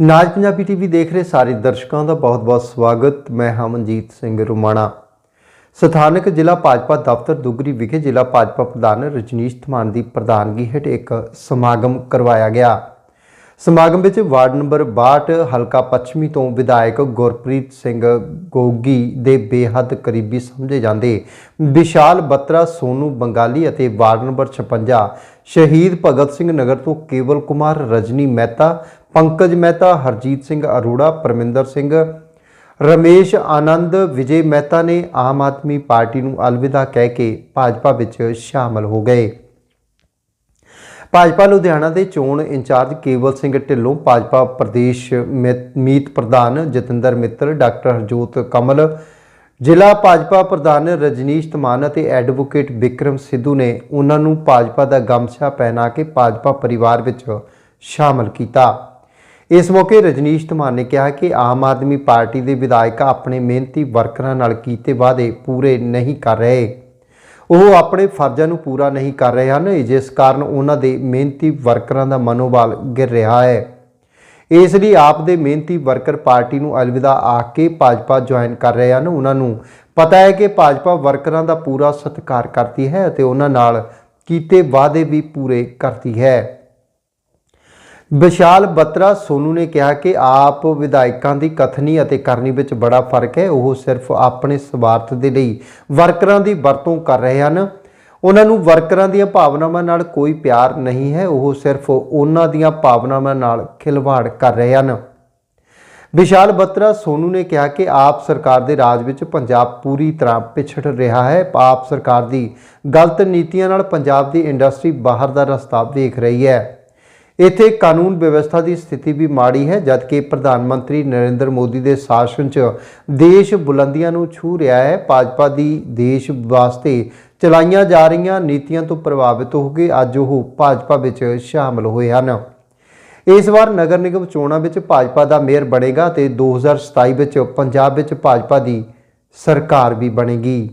ਨਾਜ Punjabi TV ਦੇਖ ਰਹੇ ਸਾਰੇ ਦਰਸ਼ਕਾਂ ਦਾ ਬਹੁਤ-ਬਹੁਤ ਸਵਾਗਤ। ਮੈਂ ਹਾਂ ਮਨਜੀਤ ਸਿੰਘ ਰੁਮਾਣਾ। ਸਥਾਨਕ ਜ਼ਿਲ੍ਹਾ ਭਾਜਪਾ ਦਫ਼ਤਰ ਦੁਗਰੀ ਵਿਖੇ ਜ਼ਿਲ੍ਹਾ ਭਾਜਪਾ ਪ੍ਰਧਾਨ ਰਜਨੀਸ਼ ਧਮਾਨ ਦੀ ਪ੍ਰਧਾਨਗੀ ਹੇਠ ਇੱਕ ਸਮਾਗਮ ਕਰਵਾਇਆ ਗਿਆ। ਸਮਾਗਮ ਵਿੱਚ ਵਾਰਡ ਨੰਬਰ 62 ਹਲਕਾ ਪੱਛਮੀ ਤੋਂ ਵਿਧਾਇਕ ਗੁਰਪ੍ਰੀਤ ਸਿੰਘ ਗੋਗੀ ਦੇ ਬੇਹੱਦ ਕਰੀਬੀ ਸਮਝੇ ਜਾਂਦੇ ਵਿਸ਼ਾਲ ਬੱਤਰਾ, ਸੋਨੂ ਬੰਗਾਲੀ ਅਤੇ ਵਾਰਡ ਨੰਬਰ 56 ਸ਼ਹੀਦ ਭਗਤ ਸਿੰਘ ਨਗਰ ਤੋਂ ਕੇਵਲ ਕੁਮਾਰ ਰਜਨੀ ਮਹਿਤਾ, ਪੰਕਜ ਮਹਿਤਾ, ਹਰਜੀਤ ਸਿੰਘ ਅਰੋੜਾ, ਪਰਮਿੰਦਰ ਸਿੰਘ, ਰਮੇਸ਼ ਆਨੰਦ, ਵਿਜੇ ਮਹਿਤਾ ਨੇ ਆਮ ਆਦਮੀ ਪਾਰਟੀ ਨੂੰ ਅਲਵਿਦਾ ਕਹਿ ਕੇ ਭਾਜਪਾ ਵਿੱਚ ਸ਼ਾਮਲ ਹੋ ਗਏ। ਭਾਜਪਾ ਲੁਧਿਆਣਾ ਦੇ ਚੋਣ ਇੰਚਾਰਜ ਕੇਵਲ ਸਿੰਘ ਢਿੱਲੋਂ, ਭਾਜਪਾ ਪ੍ਰਦੇਸ਼ ਮੀ- ਮੀਤ ਪ੍ਰਧਾਨ ਜਤਿੰਦਰ ਮਿੱਤਲ, ਡਾਕਟਰ ਹਰਜੋਤ ਕਮਲ, ਜ਼ਿਲ੍ਹਾ ਭਾਜਪਾ ਪ੍ਰਧਾਨ ਰਜਨੀਸ਼ ਧਮਾਨ ਅਤੇ ਐਡਵੋਕੇਟ ਵਿਕਰਮ ਸਿੱਧੂ ਨੇ ਉਹਨਾਂ ਨੂੰ ਭਾਜਪਾ ਦਾ ਗਮਛਾ ਪਹਿਨਾ ਕੇ ਭਾਜਪਾ ਪਰਿਵਾਰ ਵਿੱਚ ਸ਼ਾਮਲ ਕੀਤਾ। ਇਸ ਮੌਕੇ ਰਜਨੀਸ਼ ਧਮਾਨ ਨੇ ਕਿਹਾ ਕਿ ਆਮ ਆਦਮੀ ਪਾਰਟੀ ਦੇ ਵਿਧਾਇਕ ਆਪਣੇ ਮਿਹਨਤੀ ਵਰਕਰਾਂ ਨਾਲ ਕੀਤੇ ਵਾਅਦੇ ਪੂਰੇ ਨਹੀਂ ਕਰ ਰਹੇ। ਉਹ ਆਪਣੇ ਫਰਜ਼ਾਂ ਨੂੰ ਪੂਰਾ ਨਹੀਂ ਕਰ ਰਹੇ ਹਨ, ਜਿਸ ਕਾਰਨ ਉਹਨਾਂ ਦੇ ਮਿਹਨਤੀ ਵਰਕਰਾਂ ਦਾ ਮਨੋਬਲ ਗਿਰ ਰਿਹਾ ਹੈ। ਇਸ ਲਈ ਆਪ ਦੇ ਮਿਹਨਤੀ ਵਰਕਰ ਪਾਰਟੀ ਨੂੰ ਅਲਵਿਦਾ ਆ ਕੇ ਭਾਜਪਾ ਜੁਆਇਨ ਕਰ ਰਹੇ ਹਨ। ਉਹਨਾਂ ਨੂੰ ਪਤਾ ਹੈ ਕਿ ਭਾਜਪਾ ਵਰਕਰਾਂ ਦਾ ਪੂਰਾ ਸਤਿਕਾਰ ਕਰਦੀ ਹੈ ਅਤੇ ਉਹਨਾਂ ਨਾਲ ਕੀਤੇ ਵਾਅਦੇ ਵੀ ਪੂਰੇ ਕਰਦੀ ਹੈ। ਵਿਸ਼ਾਲ ਬੱਤਰਾ ਸੋਨੂ ਨੇ ਕਿਹਾ ਕਿ ਆਪ ਵਿਧਾਇਕਾਂ ਦੀ ਕਥਨੀ ਅਤੇ ਕਰਨੀ ਵਿੱਚ ਬੜਾ ਫ਼ਰਕ ਹੈ। ਉਹ ਸਿਰਫ ਆਪਣੇ ਸਵਾਰਥ ਦੇ ਲਈ ਵਰਕਰਾਂ ਦੀ ਵਰਤੋਂ ਕਰ ਰਹੇ ਹਨ। ਉਹਨਾਂ ਨੂੰ ਵਰਕਰਾਂ ਦੀਆਂ ਭਾਵਨਾਵਾਂ ਨਾਲ ਕੋਈ ਪਿਆਰ ਨਹੀਂ ਹੈ। ਉਹ ਸਿਰਫ ਉਹਨਾਂ ਦੀਆਂ ਭਾਵਨਾਵਾਂ ਨਾਲ ਖਿਲਵਾੜ ਕਰ ਰਹੇ ਹਨ। ਵਿਸ਼ਾਲ ਬੱਤਰਾ ਸੋਨੂ ਨੇ ਕਿਹਾ ਕਿ ਆਪ ਸਰਕਾਰ ਦੇ ਰਾਜ ਵਿੱਚ ਪੰਜਾਬ ਪੂਰੀ ਤਰ੍ਹਾਂ ਪਿਛੜ ਰਿਹਾ ਹੈ। ਆਪ ਸਰਕਾਰ ਦੀ ਗਲਤ ਨੀਤੀਆਂ ਨਾਲ ਪੰਜਾਬ ਦੀ ਇੰਡਸਟਰੀ ਬਾਹਰ ਦਾ ਰਸਤਾ ਵੇਖ ਰਹੀ ਹੈ। ਇੱਥੇ ਕਾਨੂੰਨ ਵਿਵਸਥਾ ਦੀ ਸਥਿਤੀ ਵੀ ਮਾੜੀ ਹੈ, ਜਦਕਿ ਪ੍ਰਧਾਨ ਮੰਤਰੀ ਨਰਿੰਦਰ ਮੋਦੀ ਦੇ ਸ਼ਾਸਨ 'ਚ ਦੇਸ਼ ਬੁਲੰਦੀਆਂ ਨੂੰ ਛੂ ਰਿਹਾ ਹੈ। ਭਾਜਪਾ ਦੀ ਦੇਸ਼ ਵਾਸਤੇ ਚਲਾਈਆਂ ਜਾ ਰਹੀਆਂ ਨੀਤੀਆਂ ਤੋਂ ਪ੍ਰਭਾਵਿਤ ਹੋ ਕੇ ਅੱਜ ਉਹ ਭਾਜਪਾ ਵਿੱਚ ਸ਼ਾਮਲ ਹੋਏ ਹਨ। ਇਸ ਵਾਰ ਨਗਰ ਨਿਗਮ ਚੋਣਾਂ ਵਿੱਚ ਭਾਜਪਾ ਦਾ ਮੇਅਰ ਬਣੇਗਾ ਤੇ 2027 ਵਿੱਚ ਪੰਜਾਬ ਵਿੱਚ ਭਾਜਪਾ ਦੀ ਸਰਕਾਰ ਵੀ ਬਣੇਗੀ।